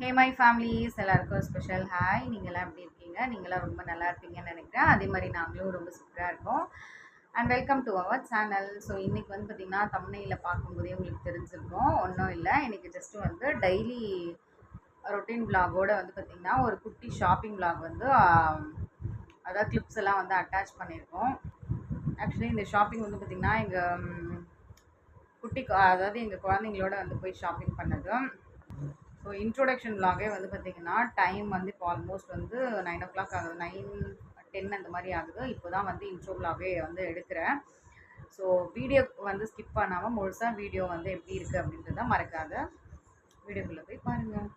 Hey my families எல்லாருக்கும் special hi நீங்களாம் எப்படி இருக்கீங்க? நீங்களாம் ரொம்ப நல்லா இருப்பீங்கன்னு நினைக்கிறேன். அதே மாதிரி நாங்களும் ரொம்ப சூப்பராக இருக்கோம். And welcome to our channel so இன்றைக்கி வந்து பார்த்திங்கன்னா தமிழில் பார்க்கும்போதே உங்களுக்கு தெரிஞ்சிருக்கும். ஒன்றும் இல்லை. இன்றைக்கி ஜஸ்ட்டு வந்து டெய்லி ரொட்டீன் பிளாகோடு வந்து பார்த்திங்கன்னா ஒரு குட்டி ஷாப்பிங் பிளாக் வந்து அதாவது கிளிப்ஸ் எல்லாம் வந்து அட்டாச் பண்ணியிருக்கோம். ஆக்சுவலி இந்த ஷாப்பிங் வந்து பார்த்திங்கன்னா எங்கள் குட்டி அதாவது எங்கள் குழந்தைங்களோட வந்து போய் ஷாப்பிங் பண்ணது ஸோ இன்ட்ரோடக்ஷன் வந்து பார்த்திங்கன்னா டைம் வந்து இப்போ ஆல்மோஸ்ட் வந்து நைன் ஓ கிளாக் ஆகுது. நைன் டென் அந்த மாதிரி ஆகுது. இப்போ தான் வந்து இன்ட்ரோ வந்து எடுக்கிறேன். ஸோ வீடியோ வந்து ஸ்கிப் பண்ணாமல் முழுசாக வீடியோ வந்து எப்படி இருக்குது அப்படின்றத மறக்காத. வீடியோக்குள்ளே போய் பாருங்கள்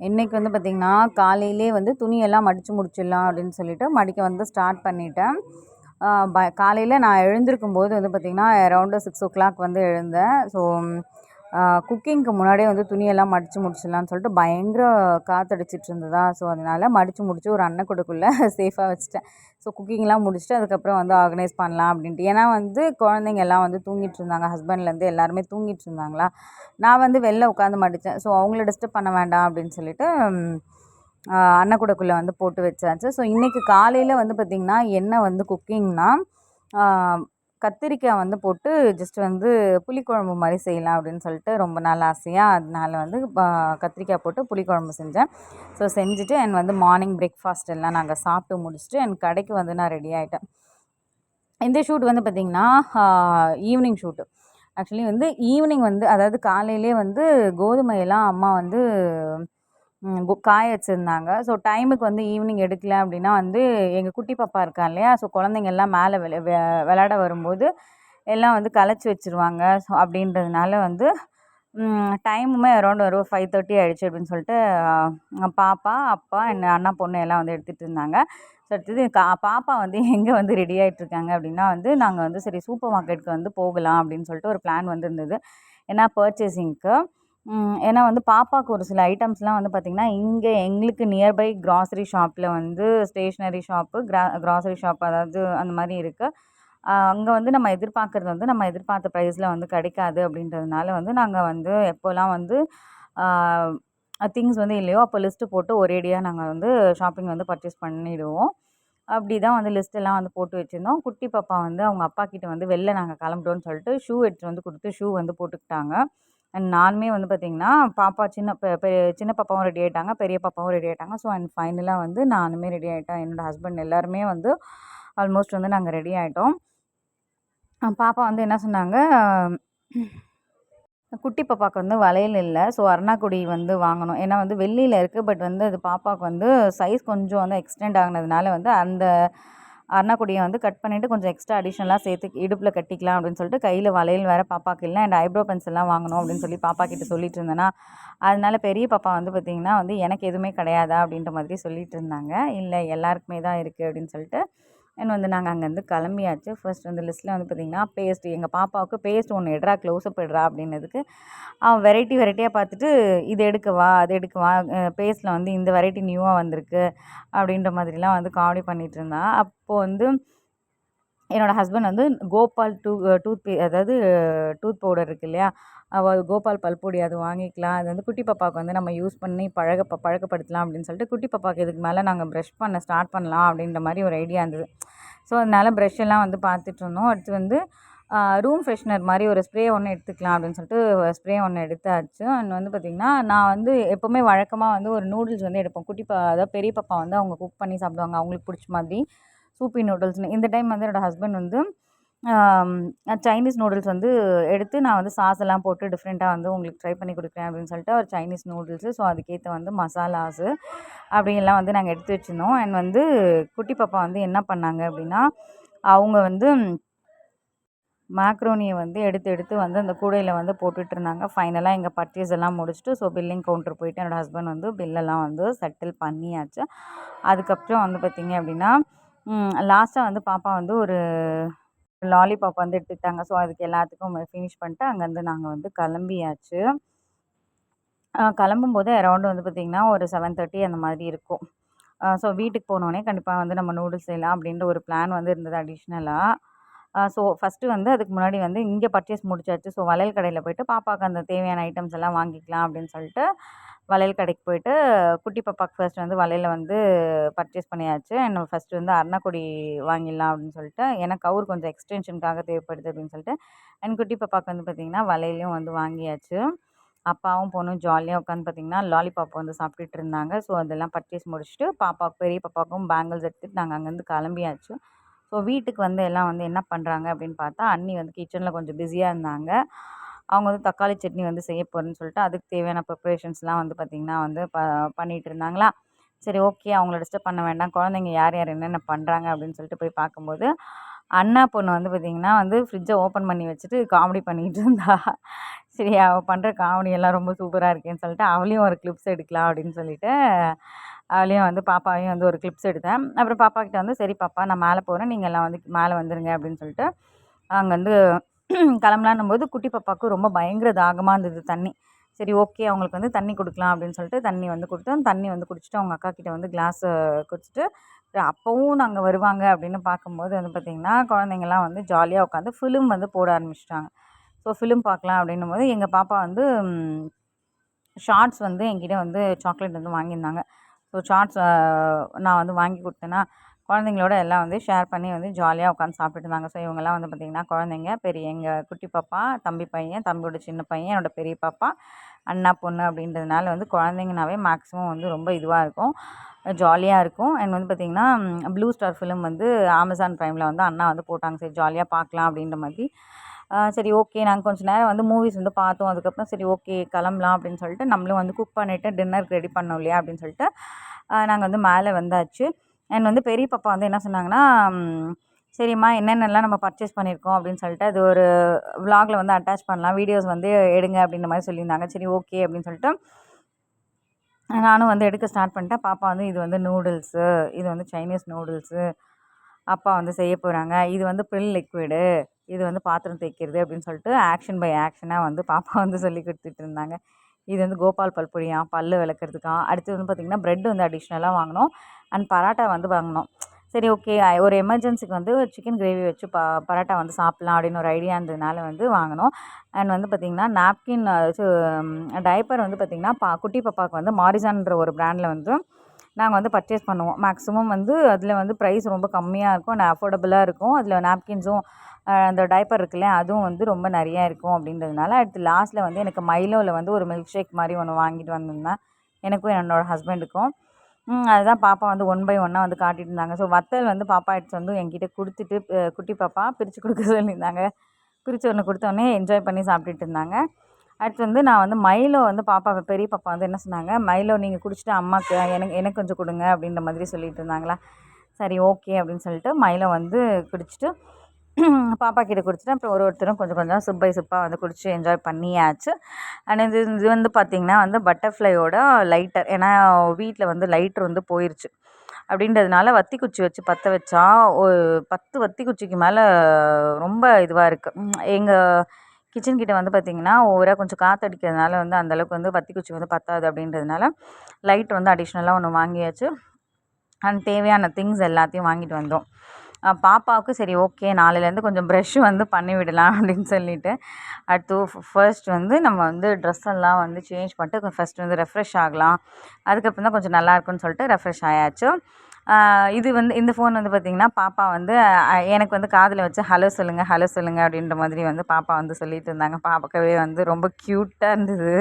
இன்றைக்கி வந்து பார்த்திங்கன்னா காலையிலே வந்து துணியெல்லாம் மடித்து முடிச்சிடலாம் அப்படின்னு சொல்லிட்டு மடிக்க வந்து ஸ்டார்ட் பண்ணிட்டேன். ப காலையில் நான் எழுந்திருக்கும் போது வந்து பார்த்திங்கன்னா அரௌண்டு சிக்ஸ் ஓ கிளாக் வந்து எழுந்தேன். ஸோ குக்கிங்க்கு முன்னாடியே வந்து துணியெல்லாம் மடித்து முடிச்சிடலாம்னு சொல்லிட்டு பயங்கர காற்றடிச்சிட்டு இருந்ததா ஸோ அதனால் மடித்து முடித்து ஒரு அன்னக்கூடக்குள்ளே சேஃபாக வச்சுட்டேன். ஸோ குக்கிங்லாம் முடிச்சுட்டு அதுக்கப்புறம் வந்து ஆர்கனைஸ் பண்ணலாம் அப்படின்ட்டு. ஏன்னா வந்து குழந்தைங்க எல்லாம் வந்து தூங்கிட்டு இருந்தாங்க ஹஸ்பண்ட்லேருந்து எல்லாருமே தூங்கிட்டு இருந்தாங்களா நான் வந்து வெளில உட்காந்து மடித்தேன் ஸோ அவங்கள டிஸ்டர்ப் பண்ண வேண்டாம் அப்படின்னு சொல்லிட்டு ம், அன்னக்கூடக்குள்ளே வந்து போட்டு வச்சாச்சு. ஸோ இன்றைக்கி காலையில் வந்து பார்த்திங்கன்னா என்ன வந்து குக்கிங்னால் கத்திரிக்காய் வந்து போட்டு ஜஸ்ட் வந்து புளிக்குழம்பு மாதிரி செய்யலாம் அப்படின்னு சொல்லிட்டு ரொம்ப நாள் ஆசையாக அதனால வந்து கத்திரிக்காய் போட்டு புளிக்குழம்பு செஞ்சேன். ஸோ செஞ்சுட்டு என் வந்து மார்னிங் பிரேக்ஃபாஸ்ட் எல்லாம் நாங்கள் சாப்பிட்டு முடிச்சுட்டு என் கடைக்கு வந்து நான் ரெடி ஆகிட்டேன் இந்த ஷூட் வந்து பார்த்திங்கன்னா ஈவினிங் ஷூட்டு ஆக்சுவலி வந்து ஈவினிங் வந்து அதாவது காலையிலே வந்து கோதுமையெல்லாம் அம்மா வந்து புக் காய வச்சுருந்தாங்க. ஸோ டைமுக்கு வந்து ஈவினிங் எடுக்கல அப்படின்னா வந்து எங்கள் குட்டி பாப்பா இருக்கா இல்லையா? ஸோ குழந்தைங்க எல்லாம் மேலே விளை வெ- வரும்போது எல்லாம் வந்து கலைச்சி வச்சுருவாங்க. ஸோ அப்படின்றதுனால வந்து டைமுமே அரௌண்ட் ஒரு ஃபைவ் தேர்ட்டி ஆகிடுச்சு அப்படின்னு சொல்லிட்டு பாப்பா அப்பா என்ன அண்ணா பொண்ணு எல்லாம் வந்து எடுத்துகிட்டு இருந்தாங்க. ஸோ அடுத்தது கா பாப்பா வந்து எங்கே வந்து ரெடி ஆகிட்டு இருக்காங்க அப்படின்னா வந்து நாங்கள் வந்து சரி சூப்பர் மார்க்கெட்டுக்கு வந்து போகலாம் அப்படின்னு சொல்லிட்டு ஒரு பிளான் வந்து இருந்தது ஏன்னா பர்ச்சேசிங்க்கு ஏன்னா வந்து பாப்பாவுக்கு ஒரு சில ஐட்டம்ஸ்லாம் வந்து பார்த்திங்கன்னா இங்கே எங்களுக்கு நியர்பை கிராசரி ஷாப்பில் வந்து ஸ்டேஷ்னரி ஷாப்பு கிரா கிராசரி ஷாப் அதாவது அந்த மாதிரி இருக்குது அங்கே வந்து நம்ம எதிர்பார்க்குறது வந்து நம்ம எதிர்பார்த்த ப்ரைஸில் வந்து கிடைக்காது அப்படின்றதுனால வந்து நாங்கள் வந்து எப்போல்லாம் வந்து திங்ஸ் வந்து இல்லையோ அப்போ லிஸ்ட்டு போட்டு ஒரேடியாக நாங்கள் வந்து ஷாப்பிங் வந்து பர்ச்சேஸ் பண்ணிடுவோம். அப்படி தான் வந்து லிஸ்ட்டெல்லாம் வந்து போட்டு வச்சுருந்தோம். குட்டி பாப்பா வந்து அவங்க அப்பா கிட்ட வந்து வெளில நாங்கள் கிளம்பிட்டோன்னு சொல்லிட்டு ஷூ எடுத்துகிட்டு வந்து கொடுத்து ஷூ வந்து போட்டுக்கிட்டாங்க. அண்ட் நானுமே வந்து பார்த்திங்கன்னா பாப்பா சின்ன பெ சின்ன பாப்பாவும் ரெடி ஆகிட்டாங்க பெரிய பாப்பாவும் ரெடி ஆகிட்டாங்க ஸோ அண்ட் ஃபைனலாக வந்து நானுமே ரெடி ஆகிட்டேன் என்னோடய ஹஸ்பண்ட் எல்லாருமே வந்து ஆல்மோஸ்ட் வந்து நாங்கள் ரெடி ஆகிட்டோம் பாப்பா வந்து என்ன சொன்னாங்க குட்டி பாப்பாவுக்கு வந்து வளையல் இல்லை. ஸோ அருணாக்குடி வந்து வாங்கணும். ஏன்னா வந்து வெள்ளியில் இருக்குது பட் வந்து அது பாப்பாவுக்கு வந்து சைஸ் கொஞ்சம் வந்து எக்ஸ்டெண்ட் ஆகினதுனால வந்து அந்த அருணாக்குடியை வந்து கட் பண்ணிவிட்டு கொஞ்சம் எக்ஸ்ட்ரா அடிஷ்னலாக சேர்த்து இடுப்பில் கட்டிக்கலாம் அப்படின்னு சொல்லிட்டு கையில் வளையல் வேறு பாப்பாக்கு இல்லை அண்ட் ஐப்ரோ பென்சில்லாம் வாங்கணும் அப்படின்னு சொல்லி பாப்பா கிட்ட சொல்லிட்டு இருந்தேன்னா அதனால பெரிய பாப்பா வந்து பார்த்திங்கன்னா வந்து எனக்கு எதுவுமே கிடையாதா அப்படின்ற மாதிரி சொல்லிட்டு இருந்தாங்க. இல்லை எல்லாருக்குமே தான் இருக்குது அப்படின்னு சொல்லிட்டு அண்ட் வந்து நாங்கள் அங்கேருந்து கிளம்பியாச்சு. ஃபர்ஸ்ட் வந்து லிஸ்ட்டில் வந்து பார்த்திங்கன்னா பேஸ்ட் எங்கள் பாப்பாவுக்கு பேஸ்ட் ஒன்று எடுறா க்ளோஸ்அப் எடுறா அப்படின்னதுக்கு அவன் வெரைட்டி வெரைட்டியாக பார்த்துட்டு இது எடுக்கவா அது எடுக்கவா பேஸ்ட்டில் வந்து இந்த வெரைட்டி நியூவாக வந்திருக்கு அப்படின்ற மாதிரிலாம் வந்து காமெடி பண்ணிகிட்டு இருந்தான் அப்போது வந்து என்னோடய ஹஸ்பண்ட் வந்து கோபால் டூ டூத் பே அதாவது டூத் பவுடர் இருக்கு இல்லையா கோபால் பல்பொடி அது வாங்கிக்கலாம். அது வந்து குட்டி பாப்பாவுக்கு வந்து நம்ம யூஸ் பண்ணி பழக பழக்கப்படுத்தலாம் அப்படின்னு சொல்லிட்டு குட்டி பாப்பாவுக்கு இதுக்கு மேலே நாங்கள் ப்ரஷ் பண்ண ஸ்டார்ட் பண்ணலாம் அப்படின்ற மாதிரி ஒரு ஐடியா இருந்தது. ஸோ அதனால ப்ரஷ் எல்லாம் வந்து பார்த்துட்டு இருந்தோம். அடுத்து வந்து ரூம் ஃப்ரெஷ்னர் மாதிரி ஒரு ஸ்ப்ரே ஒன்று எடுத்துக்கலாம் அப்படின்னு சொல்லிட்டு ஸ்ப்ரே ஒன்று எடுத்தாச்சு. அண்ட் வந்து பார்த்திங்கன்னா நான் வந்து எப்போவுமே வழக்கமாக வந்து ஒரு நூடுல்ஸ் வந்து எடுப்போம் குட்டி பா அதாவது பெரிய பாப்பா வந்து அவங்க குக் பண்ணி சாப்பிடுவாங்க. அவங்களுக்கு பிடிச்ச மாதிரி. சூப்பி நூடுல்ஸ்னு இந்த டைம் வந்து என்னோடய ஹஸ்பண்ட் வந்து சைனீஸ் நூடுல்ஸ் வந்து எடுத்து நான் வந்து சாஸ் எல்லாம் போட்டு டிஃப்ரெண்ட்டாக வந்து உங்களுக்கு ட்ரை பண்ணி கொடுக்குறேன் அப்படின்னு சொல்லிட்டு ஒரு சைனீஸ் நூடுல்ஸு ஸோ அதுக்கேற்ற வந்து மசாலாஸு அப்படியெல்லாம் வந்து நாங்கள் எடுத்து வச்சுருந்தோம். அண்ட் வந்து குட்டி பாப்பா வந்து என்ன பண்ணாங்க அப்படின்னா அவங்க வந்து மேக்ரோனியை வந்து எடுத்து எடுத்து வந்து அந்த கூடையில் வந்து போட்டுட்டு இருந்தாங்க. ஃபைனலாக எங்கள் பர்ச்சேஸ் எல்லாம் முடிச்சுட்டு ஸோ பில்லிங் கவுண்டர் போயிட்டு என்னோடய ஹஸ்பண்ட் வந்து பில்லெல்லாம் வந்து செட்டில் பண்ணியாச்சு. அதுக்கப்புறம் வந்து பார்த்திங்க அப்படின்னா லாஸ்ட்டாக வந்து பாப்பா வந்து ஒரு லாலிபாப் வந்து எடுத்துக்கிட்டாங்க. ஸோ அதுக்கு எல்லாத்துக்கும் ஃபினிஷ் பண்ணிட்டு அங்கேருந்து நாங்கள் வந்து கிளம்பியாச்சு. கிளம்பும்போது அரௌண்டு வந்து பார்த்திங்கன்னா ஒரு செவன் தேர்ட்டி அந்த மாதிரி இருக்கும். ஸோ வீட்டுக்கு போனோடனே கண்டிப்பாக வந்து நம்ம நூடுல்ஸ் செய்யலாம் அப்படின்ற ஒரு பிளான் வந்து இருந்தது அடிஷ்னலாக ஸோ ஃபஸ்ட்டு வந்து அதுக்கு முன்னாடி வந்து இங்கே பர்ச்சேஸ் முடிச்சாச்சு. ஸோ வளையல் கடையில் போயிட்டு பாப்பாவுக்கு அந்த தேவையான ஐட்டம்ஸ் எல்லாம் வாங்கிக்கலாம் அப்படின்னு சொல்லிட்டு வளையல் கடைக்கு போயிட்டு குட்டி பாப்பாவுக்கு ஃபர்ஸ்ட் வந்து வளையல வந்து பர்ச்சேஸ் பண்ணியாச்சு. அண்ட் ஃபஸ்ட்டு வந்து அருணாக்கொடி வாங்கிடலாம் அப்படின்னு சொல்லிட்டு எனக்கு கவுர் கொஞ்சம் எக்ஸ்டென்ஷனுக்காக தேவைப்படுது அப்படின்னு சொல்லிட்டு அண்ட் குட்டி பாப்பாவுக்கு வந்து பார்த்திங்கன்னா வளையலையும் வந்து வாங்கியாச்சு. அப்பாவும் பொண்ணும் ஜாலியாக உட்காந்து பார்த்திங்கன்னா லாலிபாப் வந்து சாப்பிட்டுட்டு இருந்தாங்க. ஸோ அதெல்லாம் பர்ச்சேஸ் முடிச்சுட்டு பாப்பாவுக்கு பெரிய பாப்பாவுக்கும் பேங்கிள்ஸ் எடுத்துகிட்டு நாங்கள் அங்கேருந்து கிளம்பியாச்சு. ஸோ வீட்டுக்கு வந்து எல்லாம் வந்து என்ன பண்ணுறாங்க அப்படின்னு பார்த்தா அண்ணி வந்து கிச்சனில் கொஞ்சம் பிஸியாக இருந்தாங்க. அவங்க வந்து தக்காளி சட்னி வந்து செய்ய போகிறேன்னு சொல்லிட்டு அதுக்கு தேவையான ப்ரிப்ரேஷன்ஸ்லாம் வந்து பார்த்திங்கன்னா வந்து ப பண்ணிகிட்டு இருந்தாங்களா? சரி ஓகே அவங்கள டிஸ்டர்ப் பண்ண வேண்டாம். குழந்தைங்க யார் யார் என்னென்ன பண்ணுறாங்க அப்படின்னு சொல்லிட்டு போய் பார்க்கும்போது அண்ணா பொண்ணு வந்து பார்த்திங்கன்னா வந்து ஃப்ரிட்ஜை ஓப்பன் பண்ணி வச்சுட்டு காமெடி பண்ணிகிட்டு இருந்தா. சரி அவள் பண்ணுற காமெடி எல்லாம் ரொம்ப சூப்பராக இருக்கேன்னு சொல்லிட்டு அவளையும் ஒரு கிளிப்ஸ் எடுக்கலாம் அப்படின்னு சொல்லிட்டு அவளையும் வந்து பாப்பாவையும் வந்து ஒரு கிளிப்ஸ் எடுத்தேன். அப்புறம் பாப்பா கிட்ட வந்து சரி பாப்பா நான் மேலே போகிறேன் நீங்கள் எல்லாம் வந்து மேலே வந்துடுங்க அப்படின்னு சொல்லிட்டு அங்கே வந்து கிளம்பலான்னும் போது குட்டி பாப்பாவுக்கு ரொம்ப பயங்கர தாகமாக இருந்தது தண்ணி. சரி ஓகே அவங்களுக்கு வந்து தண்ணி கொடுக்கலாம் அப்படின்னு சொல்லிட்டு தண்ணி வந்து கொடுத்தோம். தண்ணி வந்து குடிச்சிட்டு அவங்க அக்கா கிட்டே வந்து கிளாஸை குடிச்சிட்டு அப்போவும் நாங்கள் வருவாங்க அப்படின்னு பார்க்கும்போது வந்து பார்த்திங்கன்னா குழந்தைங்கள்லாம் வந்து ஜாலியாக உட்காந்து ஃபிலிம் வந்து போட ஆரம்பிச்சிட்டாங்க. ஸோ ஃபிலிம் பார்க்கலாம் அப்படின்னும் போது எங்கள் பாப்பா வந்து ஷார்ட்ஸ் வந்து என்கிட்ட வந்து சாக்லேட் வந்து வாங்கியிருந்தாங்க. ஸோ ஷார்ட்ஸ் நான் வந்து வாங்கி கொடுத்தேன்னா குழந்தைங்களோட எல்லாம் வந்து ஷேர் பண்ணி வந்து ஜாலியாக உட்காந்து சாப்பிட்டுட்டு இருந்தாங்க. ஸோ இவங்கெல்லாம் வந்து பார்த்திங்கன்னா குழந்தைங்க பெரிய எங்கள் குட்டி பாப்பா தம்பி பையன் தம்பியோட சின்ன பையன் என்னோடய பெரிய பாப்பா அண்ணா பொண்ணு அப்படின்றதுனால வந்து குழந்தைங்கனாவே மேக்ஸிமம் வந்து ரொம்ப இதுவாக இருக்கும். ஜாலியாக இருக்கும். அண்ட் வந்து பார்த்திங்கன்னா ப்ளூ ஸ்டார் ஃபிலிம் வந்து அமேசான் ப்ரைமில் வந்து அண்ணா வந்து போட்டாங்க. சரி ஜாலியாக பார்க்கலாம் அப்படின்ற மாதிரி. சரி ஓகே நாங்கள் கொஞ்சம் நேரம் வந்து மூவிஸ் வந்து பார்த்தோம். அதுக்கப்புறம் சரி ஓகே கிளம்பலாம் அப்படின்னு சொல்லிட்டு நம்மளும் வந்து குக் பண்ணிவிட்டு டின்னருக்கு ரெடி பண்ணோம் இல்லையா அப்படின்னு சொல்லிட்டு நாங்கள் வந்து மேலே வந்தாச்சு. அண்ட் வந்து பெரிய பாப்பா வந்து என்ன சொன்னாங்கன்னா சரிம்மா என்னென்னலாம் நம்ம பர்ச்சேஸ் பண்ணியிருக்கோம்? அப்படின்னு சொல்லிட்டு அது ஒரு விலாகில் வந்து அட்டாச் பண்ணலாம். வீடியோஸ் வந்து எடுங்க அப்படின்ற மாதிரி சொல்லியிருந்தாங்க. சரி ஓகே அப்படின்னு சொல்லிட்டு நானும் வந்து எடுக்க ஸ்டார்ட் பண்ணிட்டேன். பாப்பா வந்து இது வந்து நூடுல்ஸு இது வந்து சைனீஸ் நூடுல்ஸு அப்பா வந்து செய்ய போகிறாங்க இது வந்து ப்ரில் லிக்விடு இது வந்து பாத்திரம் தேய்க்கிறது அப்படின்னு சொல்லிட்டு ஆக்ஷன் பை ஆக்ஷனாக வந்து பாப்பா வந்து சொல்லி கொடுத்துட்டு இருந்தாங்க. இது வந்து கோபால் பல்பொடியா பல் விளக்குறதுக்கா அடுத்து வந்து பார்த்திங்கன்னா ப்ரெட் வந்து அடிஷ்னலாக வாங்கினோம் அண்ட் பரோட்டா வந்து வாங்கினோம் சரி ஓகே ஒரு எமர்ஜென்சிக்கு வந்து சிக்கன் கிரேவி வச்சு ப பரோட்டா வந்து சாப்பிட்லாம் அப்படின்னு ஒரு ஐடியா இருந்ததுனால வந்து வாங்கினோம் அண்ட் வந்து பார்த்திங்கன்னா நாப்கின் டைப்பர் வந்து பார்த்திங்கன்னா பா குட்டி பாப்பாவுக்கு வந்து மாரிசான்ற ஒரு ப்ராண்டில் வந்து நாங்கள் வந்து பர்ச்சேஸ் பண்ணுவோம். மேக்ஸிமம் வந்து அதில் வந்து ப்ரைஸ் ரொம்ப கம்மியாக இருக்கும். அண்ட் அஃபோர்டபுளாக இருக்கும். அதில் நாப்கின்ஸும் அந்த டைப்பர் இருக்குல்ல அதுவும் வந்து ரொம்ப நிறையா இருக்கும் அப்படின்றதுனால அடுத்து லாஸ்ட்டில் வந்து எனக்கு மைலோவில் வந்து ஒரு மில்க் ஷேக் மாதிரி ஒன்று வாங்கிட்டு வந்திருந்தேன். எனக்கும் என்னோடய ஹஸ்பண்டுக்கும் அதுதான் பாப்பா வந்து ஒன் பை ஒன்னாக வந்து காட்டிகிட்டு இருந்தாங்க. ஸோ வத்தல் வந்து பாப்பா எடுத்து வந்து என்கிட்ட கொடுத்துட்டு குட்டி பாப்பா பிரித்து கொடுக்க சொல்லியிருந்தாங்க. பிரித்து ஒன்று கொடுத்தோடனே என்ஜாய் பண்ணி சாப்பிட்டுட்டு இருந்தாங்க. அடுத்து வந்து நான் வந்து மைலோ வந்து பாப்பா பெரிய பாப்பா வந்து என்ன சொன்னாங்க? மைலோ நீங்கள் குடிச்சிட்டு அம்மாவுக்கு எனக்கு எனக்கு கொஞ்சம் கொடுங்க அப்படின்ற மாதிரி சொல்லிட்டு இருந்தாங்களா? சரி ஓகே அப்படின்னு சொல்லிட்டு மைலோ வந்து குடிச்சிட்டு பாப்பா கிட்ட குடிச்சிட்டு அப்புறம் ஒரு ஒருத்தரும் கொஞ்சம் கொஞ்சம் சுப் பை சுப்பாக வந்து குடிச்சு என்ஜாய் பண்ணியாச்சு. அண்ட் இது இது வந்து பார்த்திங்கன்னா வந்து பட்டர்ஃப்ளையோட லைட்டர் ஏன்னா வீட்டில் வந்து லைட்ரு வந்து போயிடுச்சு அப்படின்றதுனால வத்தி குச்சி வச்சு பற்ற வச்சா ஒரு பத்து வத்தி குச்சிக்கு மேலே ரொம்ப இதுவாக இருக்குது எங்கள் கிச்சன் கிட்ட வந்து பார்த்திங்கன்னா ஓவராக கொஞ்சம் காற்றடிக்கிறதுனால வந்து அந்தளவுக்கு வந்து வத்தி குச்சி வந்து பற்றாது அப்படின்றதுனால லைட் வந்து அடிஷ்னலாக ஒன்று வாங்கியாச்சு. அண்ட் தேவையான திங்ஸ் எல்லாத்தையும் வாங்கிட்டு வந்தோம். பாப்பாவுக்கு சரி ஓகே நாளையிலேருந்து கொஞ்சம் ப்ரெஷ் வந்து பண்ணி விடலாம் அப்படின்னு சொல்லிட்டு அடுத்து ஃபர்ஸ்ட் வந்து நம்ம வந்து ட்ரெஸ் எல்லாம் வந்து சேஞ்ச் பண்ணிட்டு ஃபஸ்ட் வந்து ரெஃப்ரெஷ் ஆகலாம். அதுக்கப்புறம் தான் கொஞ்சம் நல்லா இருக்கும்னு சொல்லிட்டு ரெஃப்ரெஷ் ஆயாச்சு. இது வந்து இந்த ஃபோன் வந்து பார்த்திங்கன்னா பாப்பா வந்து எனக்கு வந்து காதில் வச்சு ஹலோ சொல்லுங்கள் ஹலோ சொல்லுங்கள் அப்படின்ற மாதிரி வந்து பாப்பா வந்து சொல்லிட்டு இருந்தாங்க. பார்க்கவே வந்து ரொம்ப க்யூட்டாக இருந்தது.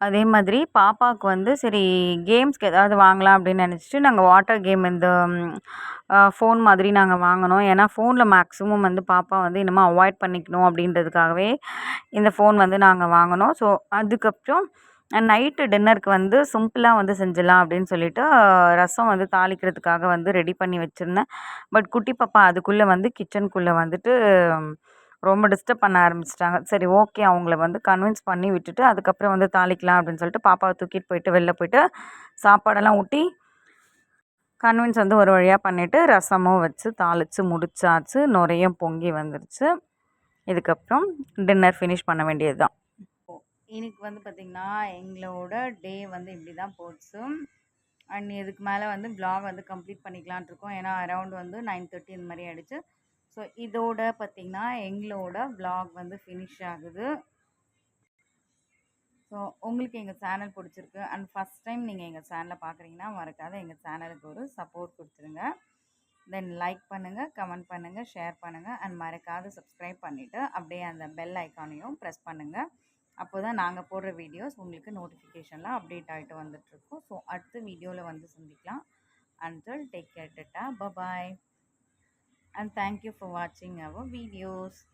அதே மாதிரி பாப்பாவுக்கு வந்து சரி கேம்ஸ்க்கு ஏதாவது வாங்கலாம் அப்படின்னு நினச்சிட்டு நாங்கள் வாட்டர் கேம் இந்த ஃபோன் மாதிரி நாங்கள் வாங்கினோம். ஏன்னா ஃபோனில் மேக்ஸிமம் வந்து பாப்பா வந்து இனிமேல் அவாய்ட் பண்ணிக்கணும் அப்படின்றதுக்காகவே இந்த ஃபோன் வந்து நாங்கள் வாங்கினோம். ஸோ அதுக்கப்புறம் நைட்டு டின்னருக்கு வந்து சிம்பிளாக வந்து செஞ்சிடலாம் அப்படின்னு சொல்லிட்டு ரசம் வந்து தாளிக்கிறதுக்காக வந்து ரெடி பண்ணி வச்சுருந்தேன். பட் குட்டி பாப்பா அதுக்குள்ளே வந்து கிச்சனுக்குள்ளே வந்துட்டு ரொம்ப டிஸ்டர்ப் பண்ண ஆரம்பிச்சிட்டாங்க. சரி ஓகே அவங்கள வந்து கன்வின்ஸ் பண்ணி விட்டுட்டு அதுக்கப்புறம் வந்து தாளிக்கலாம் அப்படின்னு சொல்லிட்டு பாப்பாவை தூக்கிட்டு போயிட்டு வெளில போயிட்டு சாப்பாடெல்லாம் ஊட்டி கன்வின்ஸ் வந்து ஒரு வழியாக பண்ணிவிட்டு ரசமும் வச்சு தாளித்து முடிச்சாச்சு. நிறைய பொங்கி வந்துருச்சு. இதுக்கப்புறம் டின்னர் ஃபினிஷ் பண்ண வேண்டியது தான் இன்னைக்கு வந்து பார்த்திங்கன்னா எங்களோட டே வந்து இப்படி தான் போச்சு. அண்ட் இதுக்கு மேலே வந்து ப்ளாக் வந்து கம்ப்ளீட் பண்ணிக்கலான் இருக்கோம். ஏன்னா அரௌண்ட் வந்து நைன் தேர்ட்டி இந்த மாதிரி ஆகிடுச்சு ஸோ இதோட பார்த்திங்கன்னா எங்களோட vlog வந்து ஃபினிஷ் ஆகுது. ஸோ உங்களுக்கு எங்கள் சேனல் பிடிச்சிருக்கு. அண்ட் ஃபஸ்ட் டைம் நீங்கள் எங்கள் சேனலை பார்க்குறீங்கன்னா மறக்காத எங்கள் சேனலுக்கு ஒரு சப்போர்ட் கொடுத்துருங்க. தென் லைக் பண்ணுங்கள் கமெண்ட் பண்ணுங்கள் ஷேர் பண்ணுங்கள் அண்ட் மறக்காத சப்ஸ்கிரைப் பண்ணிவிட்டு அப்படியே அந்த பெல் ஐக்கானையும் ப்ரெஸ் பண்ணுங்கள் அப்போ தான் நாங்கள் போடுற வீடியோஸ் உங்களுக்கு நோட்டிஃபிகேஷனில் அப்டேட் ஆகிட்டு வந்துட்டுருக்கோம். ஸோ அடுத்த வீடியோவில் வந்து சந்திக்கலாம். Until take care tata. Bye bye and thank you for watching our videos